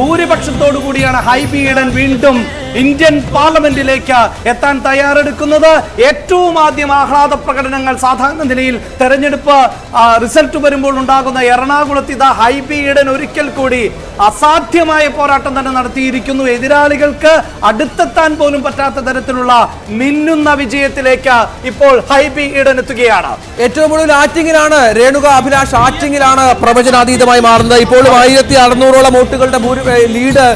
ഭൂരിപക്ഷത്തോടു കൂടിയാണ് ഹൈബി ഈഡൻ വീണ്ടും ഇന്ത്യൻ പാർലമെന്റിലേക്ക് എത്താൻ തയ്യാറെടുക്കുന്നത് ഏറ്റവും ആദ്യം ആഹ്ലാദ പ്രകടനങ്ങൾ സാധാരണ നിലയിൽ തെരഞ്ഞെടുപ്പ് റിസൾട്ട് വരുമ്പോൾ ഉണ്ടാകുന്ന എറണാകുളത്ത് ഇതാ ഹൈബി ഈഡൻ ഒരിക്കൽ കൂടി അസാധ്യമായ പോരാട്ടം തന്നെ നടത്തിയിരിക്കുന്നു. എതിരാളികൾക്ക് അടുത്തെത്താൻ പോലും പറ്റാത്ത തരത്തിലുള്ള മിന്നുന്ന വിജയത്തിലേക്ക് ഇപ്പോൾ ഹൈബി ഈഡൻ എത്തുകയാണ്. ഏറ്റവും കൂടുതൽ ആറ്റിങ്ങിലാണ് രേണുക അഭിലാഷ്. ആറ്റിങ്ങിലാണ് പ്രവചനാതീതമായി മാറുന്നത്. ഇപ്പോഴും ആയിരത്തി അറുന്നൂറോളം വോട്ടുകളുടെ ലീഡ്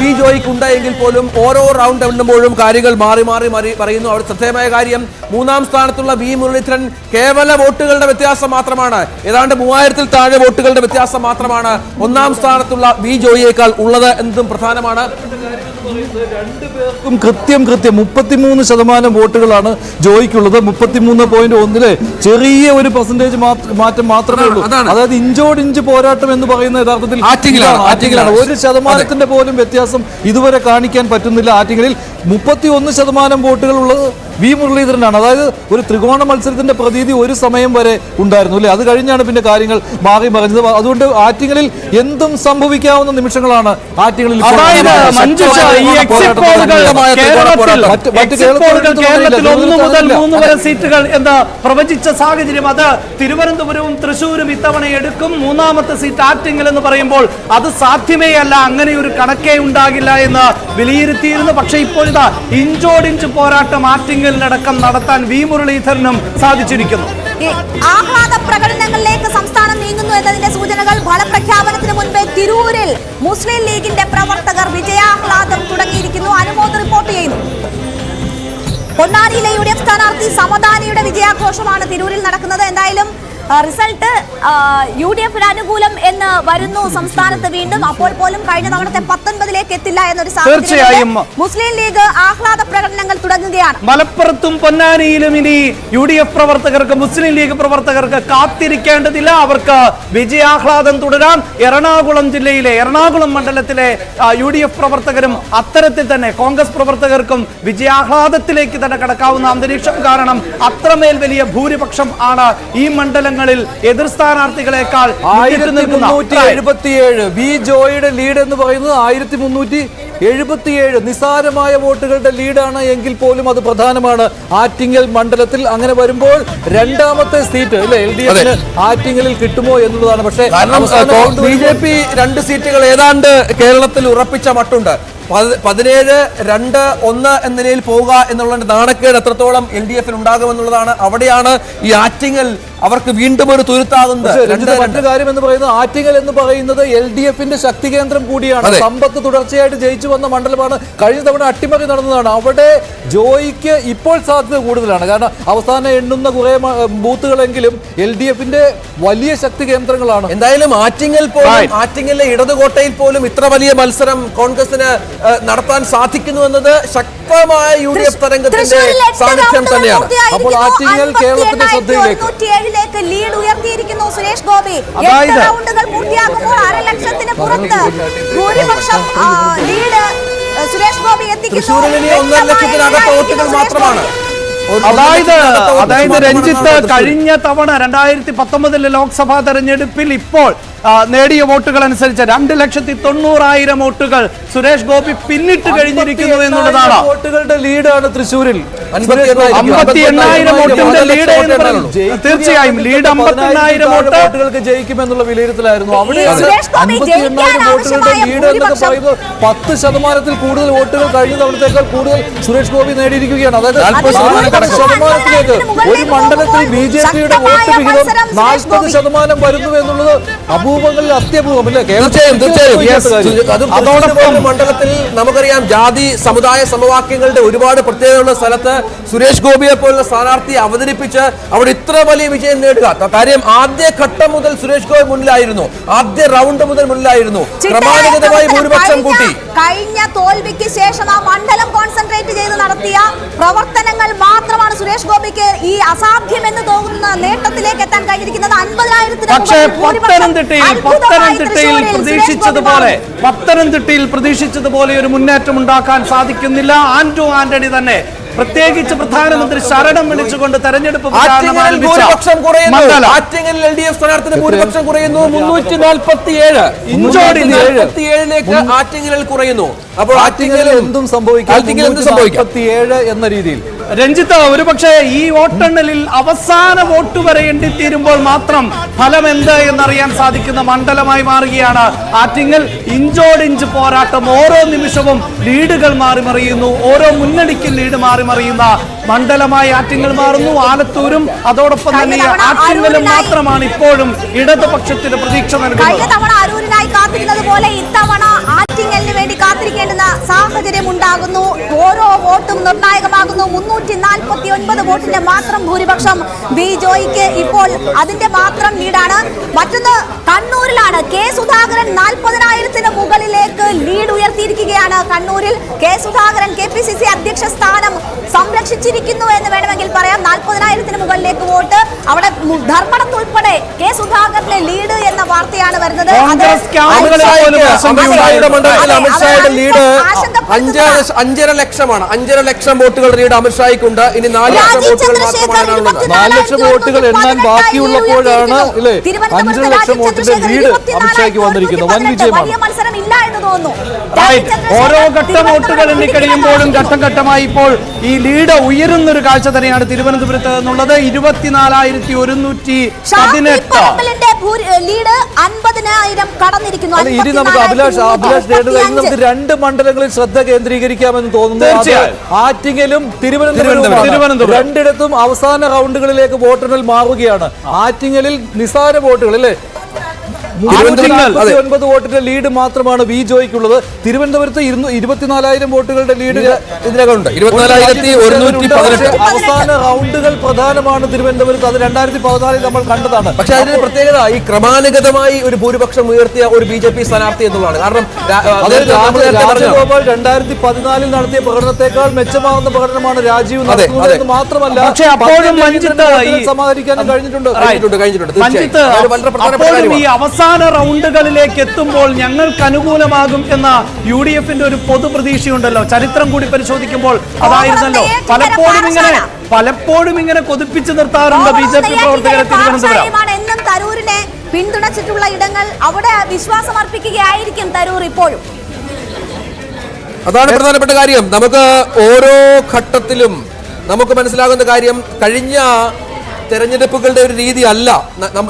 ബി ജോയിക്ക് എങ്കിൽ പോലും ഓരോ റൗണ്ട് എണ്ണുമ്പോഴും കാര്യങ്ങൾ മാറി മാറി മാറി പറയുന്നു. അവിടെ ശ്രദ്ധേയമായ കാര്യം മൂന്നാം സ്ഥാനത്തുള്ള വി മുരളീധരൻ കേവല വോട്ടുകളുടെ വ്യത്യാസം മാത്രമാണ്. ഏതാണ്ട് മൂവായിരത്തിൽ താഴെ വോട്ടുകളുടെ വ്യത്യാസം മാത്രമാണ് ഒന്നാം സ്ഥാനത്തുള്ള വി ജോയിയേക്കാൾ ഉള്ളത് എന്നതും പ്രധാനമാണ്. രണ്ടുപേർക്കും കൃത്യം കൃത്യം. മുപ്പത്തിമൂന്ന് ശതമാനം വോട്ടുകളാണ് ജോയിക്കുള്ളത്. മുപ്പത്തിമൂന്ന് പോയിന്റ് ഒന്നിൽ ചെറിയ ഒരു പെർസെന്റേജ് മാറ്റം മാത്രമേ ഉള്ളൂ. അതായത് അതായത് ഇഞ്ചോടിഞ്ച് പോരാട്ടം എന്ന് പറയുന്ന യഥാർത്ഥത്തിൽ ഒരു ശതമാനത്തിന്റെ പോലും വ്യത്യാസം ഇതുവരെ കാണിക്കാൻ പറ്റുന്നില്ല ആറ്റിങ്ങലിൽ. മുപ്പത്തി ഒന്ന് ശതമാനം വോട്ടുകൾ ഉള്ളത് വി മുരളീധരനാണ്. അതായത് ഒരു ത്രികോണ മത്സരത്തിന്റെ പ്രതീതി ഒരു സമയം വരെ ഉണ്ടായിരുന്നു അല്ലേ? അത് കഴിഞ്ഞാണ് പിന്നെ കാര്യങ്ങൾ മാറി മറിഞ്ഞത്. അതുകൊണ്ട് ആറ്റിങ്ങലിൽ എന്തും സംഭവിക്കാവുന്ന നിമിഷങ്ങളാണ് ആറ്റിങ്ങലിൽ സീറ്റുകൾ എന്ന് പ്രവചിച്ച സാഹചര്യം അത് തിരുവനന്തപുരവും തൃശൂരും ഇത്തവണ എടുക്കും. മൂന്നാമത്തെ സീറ്റ് ആറ്റിങ്ങൽ എന്ന് പറയുമ്പോൾ അത് സാധ്യമേ അല്ല അങ്ങനെ ഒരു കണക്കേ ഉണ്ടാകില്ല എന്ന് വിലയിരുത്തിയിരുന്നു. പക്ഷേ ഇപ്പോൾ ഇതാ ഇഞ്ചോടിഞ്ച് പോരാട്ടം ആറ്റിങ്ങലിനടക്കം നടത്താൻ വി മുരളീധരനും സാധിച്ചിരിക്കുന്നു ആഹ്ലാദ പ്രകടനങ്ങളിലേക്ക് സംസ്ഥാനം നീങ്ങുന്നു എന്നതിന്റെ സൂചനകൾ ഫലപ്രഖ്യാപനത്തിന് മുൻപേ തിരൂരിൽ മുസ്ലിം ലീഗിന്റെ പ്രവർത്തകർ വിജയാഹ്ലാദം തുടങ്ങിയിരിക്കുന്നു. അനുമോദ് റിപ്പോർട്ട് ചെയ്യുന്നു. പൊന്നാനിയിലെ യു ഡി എഫ് സ്ഥാനാർത്ഥി സമദാനിയുടെ വിജയാഘോഷമാണ് തിരൂരിൽ നടക്കുന്നത്. എന്തായാലും റിസൾട്ട് യു ഡി എഫിന് അനുകൂലം എന്ന് വരുന്നു സംസ്ഥാനത്ത് വീണ്ടും. അപ്പോൾ പോലും കഴിഞ്ഞ തവണത്തെ പത്തൊൻപതിലേക്ക് എത്തില്ല എന്നൊരു തീർച്ചയായും. മുസ്ലിം ലീഗ് ആഹ്ലാദ പ്രകടനങ്ങൾ തുടങ്ങുകയാണ്. മലപ്പുറത്തും പൊന്നാനിയിലും ഇനി യു ഡി എഫ് പ്രവർത്തകർക്ക് മുസ്ലിം ലീഗ് പ്രവർത്തകർക്ക് കാത്തിരിക്കേണ്ടതില്ല. അവർക്ക് വിജയാഹ്ലാദം തുടരാം എറണാകുളം ജില്ലയിലെ എറണാകുളം മണ്ഡലത്തിലെ യു ഡി എഫ് പ്രവർത്തകരും അത്തരത്തിൽ തന്നെ കോൺഗ്രസ് പ്രവർത്തകർക്കും വിജയാഹ്ലാദത്തിലേക്ക് തന്നെ കടക്കാവുന്ന അന്തരീക്ഷം കാരണം അത്രമേൽ വലിയ ഭൂരിപക്ഷം ആണ് ഈ മണ്ഡലങ്ങളിൽ എതിർ സ്ഥാനാർത്ഥികളെക്കാൾ മുന്നിട്ട് നിൽക്കുന്ന മുന്നൂറ്റി എഴുപത്തിയേഴ് വി ജോയുടെ ലീഡ് എന്ന് പറയുന്നത് ആയിരത്തി മുന്നൂറ്റി എഴുപത്തിയേഴ് നിസാരമായ വോട്ടുകളുടെ ലീഡാണ് എങ്കിൽ പോലും അത് പ്രധാനമാണ്. ആറ്റിങ്ങൽ മണ്ഡലത്തിൽ അങ്ങനെ വരുമ്പോൾ രണ്ടാമത്തെ സീറ്റ് അല്ലെ? എൽ ഡി എഫിന് ആറ്റിങ്ങലിൽ കിട്ടുമോ എന്നുള്ളതാണ്. പക്ഷേ ബി ജെ പി രണ്ട് സീറ്റുകൾ ഏതാണ്ട് കേരളത്തിൽ ഉറപ്പിച്ച മട്ടുണ്ട്. പത്- പതിനേഴ് രണ്ട് ഒന്ന് എന്ന നിലയിൽ പോവുക എന്നുള്ള നാണക്കേട് എത്രത്തോളം എൽ ഡി എഫിൽ ഉണ്ടാകുമെന്നുള്ളതാണ് അവിടെയാണ് ഈ ആറ്റിങ്ങൽ അവർക്ക് വീണ്ടും ഒരു തുരുത്താകുന്നത്. മറ്റൊരു കാര്യം എന്ന് പറയുന്നത് ആറ്റിങ്ങൽ എന്ന് പറയുന്നത് എൽ ഡി എഫിന്റെ ശക്തി കേന്ദ്രം കൂടിയാണ്. സമ്പത്ത് തുടർച്ചയായിട്ട് ജയിച്ചു വന്ന മണ്ഡലമാണ്. കഴിഞ്ഞ തവണ അട്ടിമറി നടന്നതാണ്. അവിടെ ജോയിക്ക് ഇപ്പോൾ സാധ്യത കൂടുതലാണ്. കാരണം അവസാനം എണ്ണുന്ന കുറെ ബൂത്തുകളെങ്കിലും എൽ ഡി എഫിന്റെ വലിയ ശക്തി കേന്ദ്രങ്ങളാണ്. എന്തായാലും ആറ്റിങ്ങൽ പോലും. ആറ്റിങ്ങലിലെ ഇടതുകോട്ടയിൽ പോലും ഇത്ര വലിയ മത്സരം കോൺഗ്രസിന് നടത്താൻ സാധിക്കുന്നു എന്നത് ശക്തമായ യു ഡി എഫ് തരംഗത്തിന്റെ സാന്നിധ്യം തന്നെയാണ്. അപ്പോൾ ആറ്റിങ്ങൽ കേരളത്തിന്റെ ശ്രദ്ധയിലേക്ക്. ലേക്ക് ലീഡ് ഉയർത്തിയിരിക്കുന്നു സുരേഷ് ഗോപി. എട്ട് റൗണ്ടുകൾ റൗണ്ടുകൾ പൂർത്തിയാക്കുമ്പോൾ അരലക്ഷത്തിന് പുറത്ത് ഭൂരിപക്ഷം ലീഡ് സുരേഷ് ഗോപി എത്തിക്കുന്നു. അതായത് അതായത് രഞ്ജിത്ത് കഴിഞ്ഞ തവണ രണ്ടായിരത്തി പത്തൊമ്പതിലെ ലോക്സഭാ തെരഞ്ഞെടുപ്പിൽ ഇപ്പോൾ നേടിയ വോട്ടുകൾ അനുസരിച്ച് രണ്ട് ലക്ഷത്തി തൊണ്ണൂറായിരം വോട്ടുകൾ സുരേഷ് ഗോപി പിന്നിട്ട് കഴിഞ്ഞിരിക്കുന്നു എന്നുള്ളതാണ് വോട്ടുകളുടെ ലീഡാണ് തൃശ്ശൂരിൽ. അമ്പത്തി എണ്ണായിരം വോട്ടിന്റെ ലീഡ്. തീർച്ചയായും ലീഡ് അമ്പത്തി എണ്ണായിരം വോട്ട് വോട്ടുകൾക്ക് ജയിക്കുമെന്നുള്ള വിലയിരുത്തലായിരുന്നു അവിടെ ജയിക്കാൻ എണ്ണായിരം വോട്ടുകളുടെ ലീഡ് എന്നൊക്കെ പറയുന്നത് പത്ത് ശതമാനത്തിൽ കൂടുതൽ വോട്ടുകൾ കഴിഞ്ഞ തവണത്തേക്കാൾ കൂടുതൽ സുരേഷ് ഗോപി നേടിയിരിക്കുകയാണ് അതായത് ശതമാനത്തിലേക്ക് ഒരു മണ്ഡലത്തിൽ ബി ജെ പിയുടെ വോട്ട് വിഹിതം നാൽപ്പത് ശതമാനം വരുന്നു എന്നുള്ളത് അപൂർവങ്ങളിൽ അത്യപൂർവം അല്ലേ? തീർച്ചയായും തീർച്ചയായും. അതോടൊപ്പം മണ്ഡലത്തിൽ നമുക്കറിയാം ജാതി സമുദായ സമവാക്യങ്ങളുടെ ഒരുപാട് പ്രത്യേകതയുള്ള സ്ഥലത്ത് സുരേഷ് ഗോപിയെ പോലുള്ള സ്ഥാനാർത്ഥി അവതരിപ്പിച്ച് അവിടെ ഇത്ര വലിയ വിജയം നേടുക. കാര്യം ആദ്യ ഘട്ടം മുതൽ സുരേഷ് ഗോപി മുന്നിലായിരുന്നു. ആദ്യ റൗണ്ട് മുതൽ മുന്നിലായിരുന്നു. ക്രമാനുഗതമായി ഭൂരിപക്ഷം കൂട്ടി. കഴിഞ്ഞ തോൽവിക്ക് ശേഷം ആ മണ്ഡലം കോൺസെൻട്രേറ്റ് ചെയ്ത് നടത്തിയ പ്രവർത്തനങ്ങൾ സുരേഷ് ഗോപിക്ക് ഈ അസാധ്യം എന്ന് തോന്നുന്ന നേട്ടത്തിലേക്ക് എത്താൻ കഴിഞ്ഞിരിക്കുന്നത് അൻപതിനായിരത്തിന് പക്ഷേ പത്തനംതിട്ടയിൽ പത്തനംതിട്ടയിൽ പ്രതീക്ഷിച്ചതുപോലെ പത്തനംതിട്ടയിൽ പ്രതീക്ഷിച്ചതുപോലെ ഒരു മുന്നേറ്റം ഉണ്ടാക്കാൻ സാധിക്കുന്നില്ല. ആന്റോ ആന്റണി തന്നെ പ്രത്യേകിച്ച് പ്രധാനമന്ത്രി ശരണം വിളിച്ചുകൊണ്ട് തെരഞ്ഞെടുപ്പ് ഭൂരിപക്ഷം കുറയുന്നു. എൽ ഡി എഫ് സ്ഥാനാർത്ഥിയുടെ ഭൂരിപക്ഷം കുറയുന്നു. മുന്നൂറ്റി നാൽപ്പത്തി ഏഴ് ഇഞ്ചോടി നാൽപ്പത്തി ഏഴിലേക്ക് ആറ്റിങ്ങലിൽ കുറയുന്നു. അപ്പോൾ ആറ്റിങ്ങലിൽ എന്തും സംഭവിക്കാം? ആറ്റിങ്ങൽ എന്തും സംഭവിക്കാം? എന്ന രീതിയിൽ. രഞ്ജിത്ത് ഒരു പക്ഷേ ഈ വോട്ടെണ്ണലിൽ അവസാന വോട്ട് വരെ എണ്ണിത്തീരുമ്പോൾ മാത്രം ഫലം എന്ത് എന്നറിയാൻ സാധിക്കുന്ന മണ്ഡലമായി മാറുകയാണ്. ആറ്റിങ്ങൽ ഇഞ്ചോടിഞ്ച് പോരാട്ടം ഓരോ നിമിഷവും ലീഡുകൾ മാറി മറിയുന്നു ഓരോ മുന്നണിക്കും ലീഡ് മാറി മറിയുന്ന മണ്ഡലമായി ആറ്റിങ്ങൽ മാറുന്നു. ആലത്തൂരും അതോടൊപ്പം തന്നെ ആറ്റിങ്ങലും മാത്രമാണ് ഇപ്പോഴും ഇടതുപക്ഷത്തിന് പ്രതീക്ഷ കഴിഞ്ഞ നൽകുന്നത് തവണ അരൂരിനായി കാത്തിരുന്നത് പോലെ ഇത്തവണ ആറ്റിങ്ങലിന് വേണ്ടി കാത്തിരിക്കേണ്ടുന്ന സാഹചര്യം ഉണ്ടാകുന്നു ഓരോ വോട്ടും നിർണായകമാകുന്നു. മുന്നൂറ്റി നാൽപ്പത്തി ഒൻപത് വോട്ടിന്റെ മാത്രം ഭൂരിപക്ഷം ബി ജോയിക്ക് ഇപ്പോൾ അതിന്റെ മാത്രം ലീഡാണ് മറ്റൊന്ന് കണ്ണൂരിലാണ്. കെ സുധാകരൻ നാൽപ്പതിനായിരത്തിന് മുകളിലേക്ക് ലീഡ് ഉയർത്തിയിരിക്കുകയാണ് കണ്ണൂരിൽ. K Sudhakaran K P C C അധ്യക്ഷ സ്ഥാനം സംരക്ഷിച്ചിരിക്കുന്നു എന്ന് വേണമെങ്കിൽ പറയാം. നാൽപ്പതിനായിരത്തിന് മുകളിലേക്ക് വോട്ട്. അവിടെ ധർമ്മടത്ത് ഉൾപ്പെടെ കെ സുധാകരന്റെ ലീഡ് എന്ന വാർത്തയാണ് വരുന്നത്. അമിത്ഷായുടെ മണ്ഡലത്തിൽ ലീഡ് അഞ്ചര അഞ്ചര ലക്ഷമാണ്. അഞ്ചര ലക്ഷം വോട്ടുകൾ ലീഡ് അമിത്ഷായ്ക്കുണ്ട് ഇനി നാല് ലക്ഷം വോട്ടുകൾ മാത്രമാണ് ഉള്ളത്. നാല് ലക്ഷം വോട്ടുകൾ എണ്ണാൻ ബാക്കിയുള്ളപ്പോഴാണ് അല്ലേ അഞ്ചര ലക്ഷം വോട്ടിന്റെ ലീഡ് അമിത്ഷായ്ക്ക് വന്നിരിക്കുന്നത്. വൻ വിജയമാണ്. ഓരോ ഘട്ട വോട്ടുകൾ എണ്ണിക്കഴിയുമ്പോഴും ഘട്ടം ഘട്ടമായി ഇപ്പോൾ ഈ ലീഡ് ഉയരുന്നൊരു കാഴ്ച തന്നെയാണ് തിരുവനന്തപുരത്ത് എന്നുള്ളത്. ഇരുപത്തിനാലായിരത്തി ഒരുന്നൂറ്റി പതിനെട്ട്. ലീഡ് അൻപതിനായിരം കടന്നിരിക്കുന്നു. ഇനി നമുക്ക് അഭിലാഷ് അഭിലാഷ് ഇനി നമുക്ക് രണ്ട് മണ്ഡലങ്ങളിൽ ശ്രദ്ധ കേന്ദ്രീകരിക്കാമെന്ന് തോന്നുന്നു. ആറ്റിങ്ങലും തിരുവനന്തപുരം. തിരുവനന്തപുരം തിരുവനന്തപുരം. രണ്ടിടത്തും അവസാന റൗണ്ടുകളിലേക്ക് വോട്ടെണ്ണൽ മാറുകയാണ്. ആറ്റിങ്ങലിൽ നിസാര വോട്ടുകൾ അല്ലേ. ഒൻപത് വോട്ടിന്റെ ലീഡ് മാത്രമാണ് വി ജോയ്ക്കുള്ളത്. തിരുവനന്തപുരത്ത് ഇരുപത്തിനാലായിരം വോട്ടുകളുടെ ലീഡ് ഇതിനകം ഉണ്ട് ഇരുപത്തിനാലായിരത്തി ഒരുന്നൂറ്റി പതിനെട്ട്. പക്ഷേ അവസാന റൗണ്ടുകൾ പ്രധാനമാണ് തിരുവനന്തപുരത്ത്. അത് രണ്ടായിരത്തി പതിനാലിൽ നമ്മൾ കണ്ടതാണ്. പക്ഷെ അതിന്റെ പ്രത്യേകത ഈ ക്രമാനുഗതമായി ഒരു ഭൂരിപക്ഷം ഉയർത്തിയ ഒരു ബി ജെ പി സ്ഥാനാർത്ഥി എന്നുള്ളതാണ്. കാരണം. രാജഗോപാൽ രണ്ടായിരത്തി പതിനാലിൽ നടത്തിയ പ്രകടനത്തെക്കാൾ മെച്ചമാകുന്ന പ്രകടനമാണ് രാജീവ് നടത്തുന്നത് മാത്രമല്ല പക്ഷേ അപ്പോഴും പതിനഞ്ച് ഈ- സമാഹരിക്കാനും കഴിഞ്ഞിട്ടുണ്ട്. കഴിഞ്ഞിട്ടുണ്ട് കഴിഞ്ഞിട്ടുണ്ട്. വളരെ പ്രധാനപ്പെട്ട അവസാന റൗണ്ടുകളിലേക്ക് എത്തുമ്പോൾ ഞങ്ങൾക്ക് അനുകൂലമാകും എന്ന യു ഡി എഫിന്റെ ഒരു പൊതു പ്രതീക്ഷയുണ്ടല്ലോ ചരിത്രം കൂടി പരിശോധിക്കുമ്പോൾ അതായിരുന്നല്ലോ. പലപ്പോഴും ഇങ്ങനെ പലപ്പോഴും ഇങ്ങനെ കൊതിപ്പിച്ചു നിർത്താറുണ്ട് ബി ജെ പി പ്രവർത്തകരെ തിരുവനന്തപുരം. എന്നും തരൂരിനെ പിന്തുണച്ചിട്ടുള്ള ഇടങ്ങൾ അവിടെ വിശ്വാസം അർപ്പിക്കുകയായിരിക്കും തരൂർ ഇപ്പോഴും. അതാണ് പ്രധാനപ്പെട്ട കാര്യം. നമുക്ക് ഓരോ ഘട്ടത്തിലും നമുക്ക് മനസ്സിലാകുന്ന കാര്യം കഴിഞ്ഞ തെരഞ്ഞെടുപ്പുകളുടെ ഒരു രീതി അല്ല.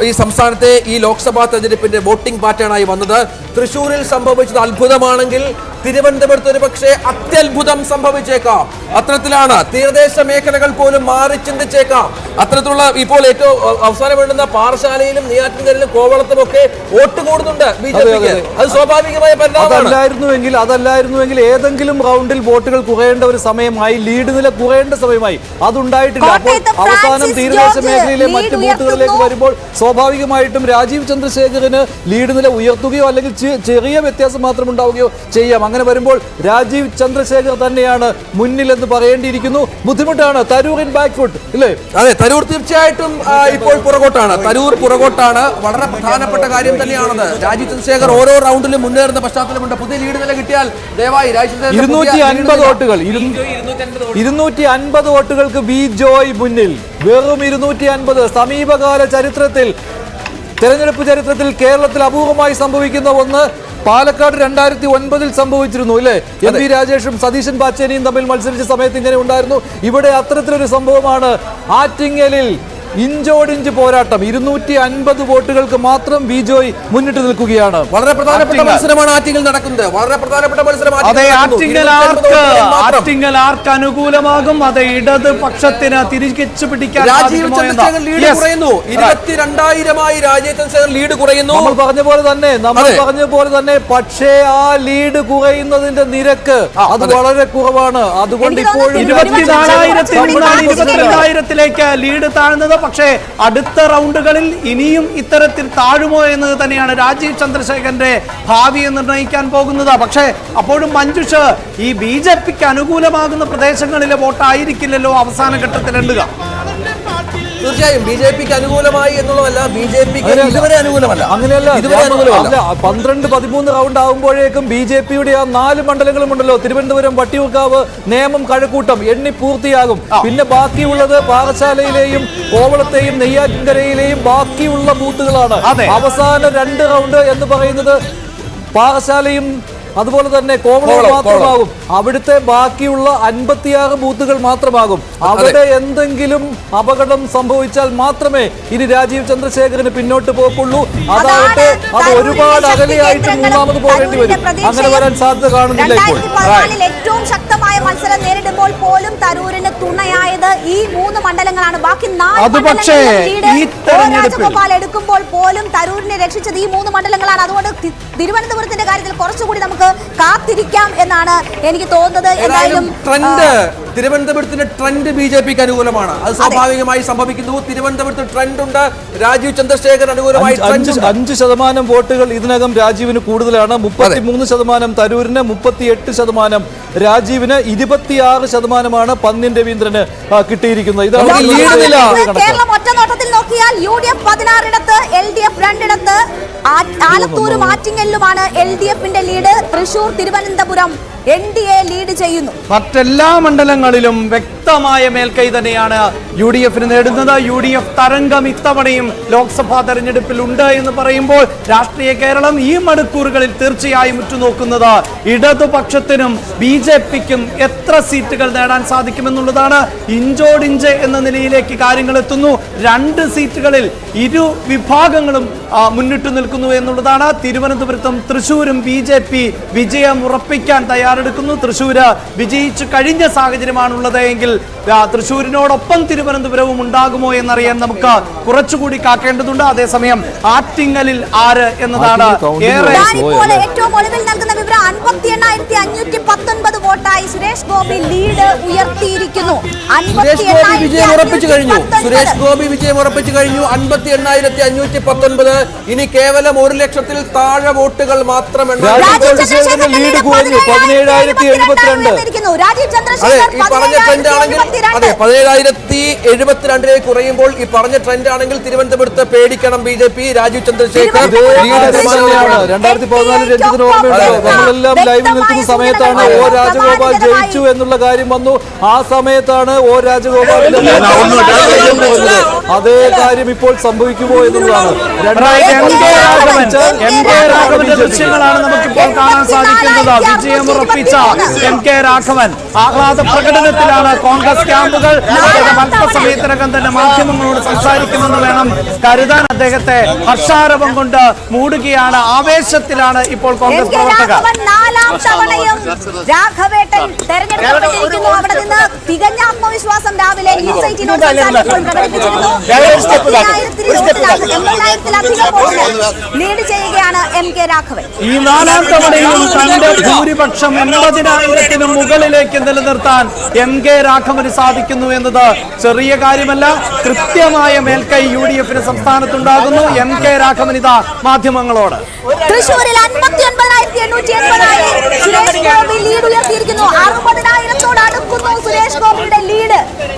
ഈ സംസ്ഥാനത്തെ ഈ ലോക്സഭാ തെരഞ്ഞെടുപ്പിന്റെ വോട്ടിംഗ് പാറ്റേണായി വന്നത്. തൃശൂരിൽ സംഭവിച്ചത് അത്ഭുതമാണെങ്കിൽ തിരുവനന്തപുരത്ത് ഒരു പക്ഷേ അത്യത്ഭുതം സംഭവിച്ചേക്കാം. അത്തരത്തിലാണ് തീരദേശ മേഖലകൾ പോലും മാറി ചിന്തിച്ചേക്കാം. അത്തരത്തിലുള്ള ഇപ്പോൾ ഏറ്റവും അവസാനം വേണ്ടുന്ന പാറശാലയിലും നെയ്യാറ്റിൻകരയിലും കോവളത്തും ഒക്കെ വോട്ട് കൂടുന്നുണ്ട് ബി ജെ അതെ, പിക്ക്. അത്. സ്വാഭാവികമായ അതല്ലായിരുന്നുവെങ്കിൽ അതല്ലായിരുന്നുവെങ്കിൽ ഏതെങ്കിലും റൗണ്ടിൽ വോട്ടുകൾ കുറയേണ്ട ഒരു സമയമായി ലീഡ് നില കുറയേണ്ട സമയമായി. അതുണ്ടായിട്ടില്ല. അപ്പോൾ അവസാനം തീരദേശ മേഖലയിലെ മറ്റ് ബൂത്തുകളിലേക്ക് വരുമ്പോൾ സ്വാഭാവികമായിട്ടും രാജീവ് ചന്ദ്രശേഖരന് ലീഡ് നില ഉയർത്തുകയോ അല്ലെങ്കിൽ ചെറിയ വ്യത്യാസം മാത്രം ഉണ്ടാവുകയോ ചെയ്യാം. അങ്ങനെ വരുമ്പോൾ രാജീവ് ചന്ദ്രശേഖർ തന്നെയാണ് മുന്നിൽ എന്ന് പറയേണ്ടിയിരിക്കുന്നു. ബുദ്ധിമുട്ടാണ്. തരൂർ ഇൻ ബാക്ക് ഫുട്ട് ഇല്ലേ? അതെ തരൂർ തീർച്ചയായിട്ടും ഇപ്പോൾ പുറകോട്ടാണ്. തരൂർ പുറകോട്ടാണ്. വളരെ പ്രധാനപ്പെട്ട കാര്യം തന്നെയാണത്. രാജീവ് ചന്ദ്രശേഖർ ഓരോ റൗണ്ടിലും മുന്നേറുന്ന പശ്ചാത്തലമുണ്ട്. പുതിയ ലീഡ് നില കിട്ടിയാൽ ദയവായി ഇരുന്നൂറ്റി അൻപത് വോട്ടുകൾ. ഇരു- ഇരുന്നൂറ്റി അൻപത് വോട്ടുകൾക്ക് വി ജോയ് മുന്നിൽ. വെറും ഇരുന്നൂറ്റി അൻപത്. സമീപകാല ചരിത്രത്തിൽ തെരഞ്ഞെടുപ്പ് ചരിത്രത്തിൽ കേരളത്തിൽ അപൂർവമായി സംഭവിക്കുന്ന ഒന്ന് പാലക്കാട് രണ്ടായിരത്തി ഒൻപതിൽ സംഭവിച്ചിരുന്നു അല്ലേ എം വി രാജേഷും സതീശൻ പാച്ചേനിയും തമ്മിൽ മത്സരിച്ച സമയത്ത് ഇങ്ങനെ ഉണ്ടായിരുന്നു. ഇവിടെ അത്തരത്തിലൊരു സംഭവമാണ് ആറ്റിങ്ങലിൽ ഇഞ്ചോടിഞ്ച് പോരാട്ടം. ഇരുന്നൂറ്റി അൻപത് വോട്ടുകൾക്ക് മാത്രം ബിജോയ് മുന്നിട്ട് നിൽക്കുകയാണ്. വളരെ പ്രധാനപ്പെട്ട മത്സരമാണ് ആറ്റിങ്ങൽ നടക്കുന്നത്. വളരെ പ്രധാനപ്പെട്ട മത്സരമാണ് അതെ ആറ്റിങ്ങൽ ആറ്റിങ്ങൽ ആർക്ക്? ആറ്റിങ്ങൽ ആർക്ക് അനുകൂലമാകും? അത് ഇടത് പക്ഷത്തിന് തിരിച്ചു പിടിക്കാൻ രാജീവ് ചന്ദ്രശേഖർ ലീഡ് കുറയുന്നു. ഇരുപത്തിരണ്ടായിരമായി രാജീവ് ചന്ദ്രശേഖർ ലീഡ് കുറയുന്നു. നമ്മൾ പറഞ്ഞ പോലെ തന്നെ നമ്മൾ പറഞ്ഞ പോലെ തന്നെ പക്ഷേ ആ ലീഡ് കുറയുന്നതിന്റെ നിരക്ക് അത് വളരെ കുറവാണ്. അതുകൊണ്ട് ഇപ്പോഴും ഇരുപത്തിനാലായിരത്തിൽ ഇരുപത്തിരണ്ടായിരത്തിലേക്ക് ലീഡ് താഴ്ന്നത് പക്ഷേ അടുത്ത റൗണ്ടുകളിൽ ഇനിയും ഇത്തരത്തിൽ താഴുമോ എന്നത് തന്നെയാണ് രാജീവ് ചന്ദ്രശേഖരന്റെ ഭാവിയെ നിർണയിക്കാൻ പോകുന്നത്. പക്ഷേ അപ്പോഴും മഞ്ജുഷ് ഈ ബി ജെ പിക്ക് അനുകൂലമാകുന്ന പ്രദേശങ്ങളിലെ വോട്ടായിരിക്കില്ലല്ലോ അവസാന ഘട്ടത്തിൽ എണ്ണുക തീർച്ചയായും ബി ജെ പിക്ക് അനുകൂലമായി എന്നുള്ളതല്ല ബി ജെ പിക്ക് ഇതുവരെ അനുകൂലമല്ല. അങ്ങനെയല്ല. ഇതുവരെ അനുകൂലമല്ല. പന്ത്രണ്ട് പതിമൂന്ന് റൗണ്ട് ആകുമ്പോഴേക്കും ബി ജെ പിയുടെ ആ നാല് മണ്ഡലങ്ങളും ഉണ്ടല്ലോ തിരുവനന്തപുരം വട്ടിയൂർക്കാവ് നേമം കഴക്കൂട്ടം എണ്ണി പൂർത്തിയാകും. പിന്നെ ബാക്കിയുള്ളത് പാറശാലയിലെയും കോവളത്തെയും നെയ്യാറ്റിൻകരയിലെയും ബാക്കിയുള്ള ബൂത്തുകളാണ്. അതെ. അവസാന രണ്ട് റൗണ്ട് എന്ന് പറയുന്നത് പാറശാലയും അതുപോലെ തന്നെ കോവളം മാത്രമാകും. അവിടുത്തെ ബാക്കിയുള്ള അൻപത്തിയാറ് ബൂത്തുകൾ മാത്രമാകും. അവിടെ എന്തെങ്കിലും അപകടം സംഭവിച്ചാൽ മാത്രമേ ഇനി രാജീവ് ചന്ദ്രശേഖരന് പിന്നോട്ട് പോക്കുള്ളൂ. അതാകട്ടെ അത് ഒരുപാട് അകലെയായിട്ട് മൂന്നാമത് പോകേണ്ടി വരും. അങ്ങനെ വരാൻ സാധ്യത കാണുന്നില്ല ഇപ്പോൾ. ഏറ്റവും ശക്തമായ മത്സരം നേരിടുമ്പോൾ പോലും തരൂരിന് തുണയായത് ഈ മൂന്ന് മണ്ഡലങ്ങളാണ്. ബാക്കി. രാജഗോപാൽ എടുക്കുമ്പോൾ പോലും തരൂരിനെ രക്ഷിച്ചത് ഈ മൂന്ന് മണ്ഡലങ്ങളാണ്. അതുകൊണ്ട് തിരുവനന്തപുരത്തിന്റെ കാര്യത്തിൽ കുറച്ചുകൂടി നമുക്ക് കാത്തിരിക്കാം എന്നാണ് എനിക്ക് തോന്നുന്നത്. എന്തായാലും ട്രെൻഡ് തിരുവനന്തപുരത്തിന്റെ ട്രെൻഡ് ബി ജെ പിക്ക് അനുകൂലമാണ്. അത് സ്വാഭാവികമായി സംഭവിക്കുന്നു. തിരുവനന്തപുരത്ത് ട്രെൻഡ് ഉണ്ട് രാജീവ് ചന്ദ്രശേഖർ അനുകൂലമായി അഞ്ച് ശതമാനം വോട്ടുകൾ ഇതിനകം രാജീവിന് കൂടുതലാണ്. മുപ്പത്തിമൂന്ന് ശതമാനം തരൂരിന് മുപ്പത്തിയെട്ട് ശതമാനം രാജീവിന് ഇരുപത്തിയാറ് ശതമാനമാണ് പന്നിൻ രവീന്ദ്രന് കിട്ടിയിരിക്കുന്നത്. ഇതാണ് കേരളം ഒറ്റ നോട്ടത്തിൽ നോക്കിയാൽ യു ഡി എഫ് പതിനാറിടത്ത് എൽ ഡി എഫ് രണ്ടിടത്ത് ആലത്തൂരും ആറ്റിങ്ങലിലുമാണ് എൽ ഡി എഫിന്റെ lead. Thrissur Thiruvananthapuram N D A lead ചെയ്യുന്നു. മറ്റെല്ലാ മണ്ഡലങ്ങളിലും വ്യക്തമായ മേൽക്കൈ തന്നെയാണ് യു ഡി എഫിന് നേടുന്നത്. യു ഡി എഫ് തരംഗം ഇത്തവണയും ലോക്സഭാ തെരഞ്ഞെടുപ്പിൽ ഉണ്ട് എന്ന് പറയുമ്പോൾ രാഷ്ട്രീയ കേരളം ഈ മണിക്കൂറുകളിൽ തീർച്ചയായും ഉറ്റുനോക്കുന്നത് ഇടതുപക്ഷത്തിനും ബി ജെ പിക്കും എത്ര സീറ്റുകൾ നേടാൻ സാധിക്കുമെന്നുള്ളതാണ് ഇഞ്ചോടിഞ്ച് എന്ന നിലയിലേക്ക് കാര്യങ്ങൾ എത്തുന്നു. രണ്ട് സീറ്റുകളിൽ ഇരു വിഭാഗങ്ങളും മുന്നിട്ടു നിൽക്കുന്നു എന്നുള്ളതാണ്. തിരുവനന്തപുരത്തും തൃശൂരും ബി ജെ പി വിജയം ഉറപ്പിക്കാൻ തയ്യാറെടുക്കുന്നു. തൃശ്ശൂര് വിജയിച്ചു കഴിഞ്ഞ സാഹചര്യമാണുള്ളത് എങ്കിൽ തൃശ്ശൂരിനോടൊപ്പം തൃശൂരിനോടൊപ്പം തിരുവനന്തപുരവും ഉണ്ടാകുമോ എന്നറിയാൻ നമുക്ക് കുറച്ചുകൂടി കാക്കേണ്ടതുണ്ട്. അതേസമയം ആറ്റിങ്ങലിൽ ആര് എന്നതാണ് ഏറെ? ഏറ്റവും ഒടുവിൽ നൽകുന്ന വിവരം അൻപത്തി എണ്ണായിരത്തി അഞ്ഞൂറ്റി പത്തൊൻപത് വോട്ടായി സുരേഷ് ഗോപി ലീഡ് ഉയർത്തിയിരിക്കുന്നു. സുരേഷ് ഗോപി വിജയം ഉറപ്പിച്ചു കഴിഞ്ഞു. സുരേഷ് ഗോപി വിജയം ഉറപ്പിച്ചു കഴിഞ്ഞു. അൻപത്തി എണ്ണായിരത്തി അഞ്ഞൂറ്റി പത്തൊൻപത് ഇനി കേവലം ഒരു ലക്ഷത്തിൽ താഴെ വോട്ടുകൾ മാത്രം പതിനേഴായിരത്തി എഴുപത്തിരണ്ട്. അതെ ഈ പറഞ്ഞ ട്രെൻഡ് ആണെങ്കിൽ അതെ പതിനേഴായിരത്തി എഴുപത്തിരണ്ടിലേക്ക് കുറയുമ്പോൾ ഈ പറഞ്ഞ ട്രെൻഡ് ആണെങ്കിൽ തിരുവനന്തപുരത്ത് പേടിക്കണം B J P Rajeev Chandrasekhar രണ്ടായിരത്തി പതിനാല് രഞ്ജിത്തിന് ഓർമ്മയുണ്ടോ. നമ്മളെല്ലാം ലൈവിൽ നിൽക്കുന്ന സമയത്താണ് ഓ രാജഗോപാൽ ജയിച്ചു എന്നുള്ള കാര്യം വന്നു. ആ സമയത്താണ് ഓ രാജഗോപാൽ അതേ കാര്യം ഇപ്പോൾ സംഭവിക്കുമോ എന്നുള്ളതാണ്. രണ്ടായിരത്തി ദൃശ്യങ്ങളാണ് നമുക്കിപ്പോൾ കാണാൻ സാധിക്കുന്നത്. വിജയം ഉറപ്പിച്ച എം കെ രാഘവൻ. ആഹ്ലാദ പ്രകടനത്തിലാണ് കോൺഗ്രസ് ക്യാമ്പുകൾ അല്പസമയത്തിനകം തന്നെ മാധ്യമങ്ങളോട് സംസാരിക്കുമെന്ന് വേണം കരുതാൻ അദ്ദേഹത്തെ ഹർഷാരവം കൊണ്ട് മൂടുകയാണ്. ആവേശത്തിലാണ് ഇപ്പോൾ കോൺഗ്രസ് പ്രവർത്തകർ. നാലാം തവണയും രാഘവേട്ടൻ തെരഞ്ഞെടുക്കപ്പെട്ടിരിക്കുന്നു. അവിടെ നിന്ന് തികഞ്ഞ ആത്മവിശ്വാസം രാവിലെ ലീഡ് ചെയ്യുകയാണ് എം കെ രാഘവൻ. ഈ നാലാം തവണയും തന്റെ ഭൂരിപക്ഷം എൺപതിനായിരത്തിന് മുകളിലേക്ക് നിലനിർത്താൻ എം കെ രാഘവന് സാധിക്കുന്നു എന്നത് ചെറിയ കാര്യമല്ല. കൃത്യമായ മേൽക്കൈ യു ഡി എഫിന് സംസ്ഥാനത്തുണ്ടാകുന്നു. എം കെ രാഘവൻ ഇതാ മാധ്യമങ്ങളോട്. തൃശൂരിൽ എണ്ണൂറ്റി എൺപതായി ലീഡ് ഉയർത്തിയിരിക്കുന്നു. അറുപതിനായിരത്തോട് അടുക്കുന്നു സുരേഷ് ഗോപിയുടെ ലീഡ്